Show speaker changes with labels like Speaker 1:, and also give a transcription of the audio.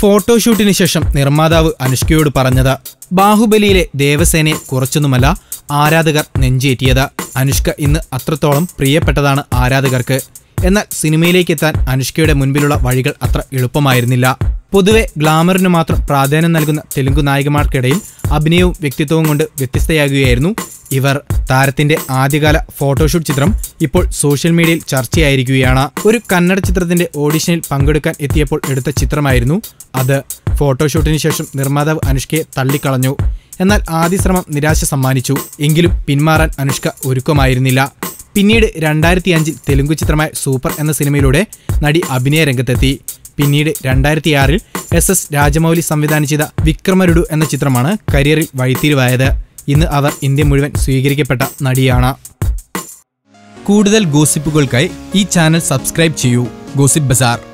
Speaker 1: ഫോട്ടോഷൂട്ടിന് ശേഷം നിർമ്മാതാവ് അനുഷ്കയോട് പറഞ്ഞത് ബാഹുബലിയിലെ ദേവസേനയെ കുറച്ചൊന്നുമല്ല ആരാധകർ നെഞ്ചേറ്റിയത്. അനുഷ്ക ഇന്ന് അത്രത്തോളം പ്രിയപ്പെട്ടതാണ് ആരാധകർക്ക്. എന്നാൽ സിനിമയിലേക്കെത്താൻ അനുഷ്കയുടെ മുൻപിലുള്ള വഴികൾ അത്ര എളുപ്പമായിരുന്നില്ല. പൊതുവെ ഗ്ലാമറിന് മാത്രം പ്രാധാന്യം നൽകുന്ന തെലുങ്ക് നായികമാർക്കിടയിൽ അഭിനയവും വ്യക്തിത്വവും കൊണ്ട് വ്യത്യസ്തയാകുകയായിരുന്നു ഇവർ. താരത്തിന്റെ ആദ്യകാല ഫോട്ടോഷൂട്ട് ചിത്രം ഇപ്പോൾ സോഷ്യൽ മീഡിയയിൽ ചർച്ചയായിരിക്കുകയാണ്. ഒരു കന്നഡ ചിത്രത്തിന്റെ ഓഡിഷനിൽ പങ്കെടുക്കാൻ എത്തിയപ്പോൾ എടുത്ത ചിത്രമായിരുന്നു അത്. ഫോട്ടോഷൂട്ടിന് ശേഷം നിർമ്മാതാവ് അനുഷ്കയെ തള്ളിക്കളഞ്ഞു. എന്നാൽ ആദ്യ ശ്രമം നിരാശ സമ്മാനിച്ചു. എങ്കിലും പിന്മാറാൻ അനുഷ്ക ഒരുക്കമായിരുന്നില്ല. പിന്നീട് രണ്ടായിരത്തി അഞ്ചിൽ തെലുങ്ക് ചിത്രമായ സൂപ്പർ എന്ന സിനിമയിലൂടെ നടി അഭിനയ രംഗത്തെത്തി. പിന്നീട് രണ്ടായിരത്തി ആറിൽ എസ് എസ് രാജമൗലി സംവിധാനം ചെയ്ത വിക്രമരുഡു എന്ന ചിത്രമാണ് കരിയറിൽ വഴിത്തിരിവായത്. ഇന്ന് അവർ ഇന്ത്യ മുഴുവൻ സ്വീകരിക്കപ്പെട്ട നടിയാണ്. കൂടുതൽ ഗോസിപ്പുകൾക്കായി ഈ ചാനൽ സബ്സ്ക്രൈബ് ചെയ്യൂ. Gossip bazaar.